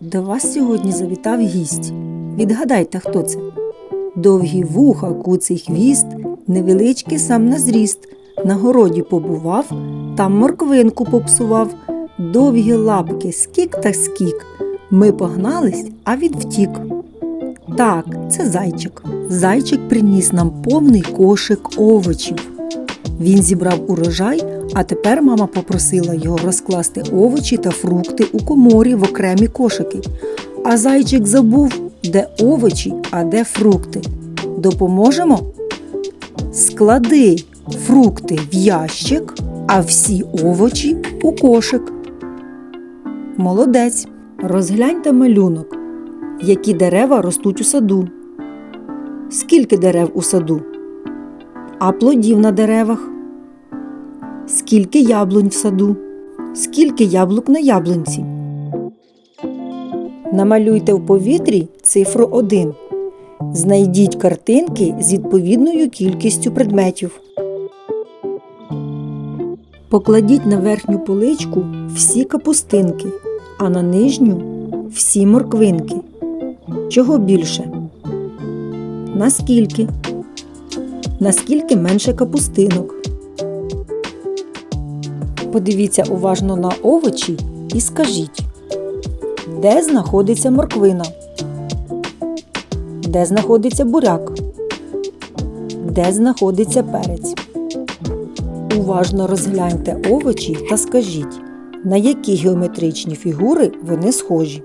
До вас сьогодні завітав гість. Відгадайте, хто це? Довгі вуха, куций хвіст, невеличкий сам на зріст. На городі побував, там морквинку попсував. Довгі лапки, скік та скік. Ми погнались, а він втік. Так, це зайчик. Зайчик приніс нам повний кошик овочів. Він зібрав урожай, а тепер мама попросила його розкласти овочі та фрукти у коморі в окремі кошики. А зайчик забув, де овочі, а де фрукти. Допоможемо? Склади фрукти в ящик, а всі овочі у кошик. Молодець. Розгляньте малюнок. Які дерева ростуть у саду? Скільки дерев у саду? А плодів на деревах? Скільки яблунь в саду? Скільки яблук на яблунці? Намалюйте в повітрі цифру 1. Знайдіть картинки з відповідною кількістю предметів. Покладіть на верхню поличку всі капустинки, а на нижню всі морквинки. Чого більше? Наскільки? Наскільки менше капустинок? Подивіться уважно на овочі і скажіть, де знаходиться морквина? Де знаходиться буряк? Де знаходиться перець? Уважно розгляньте овочі та скажіть, на які геометричні фігури вони схожі.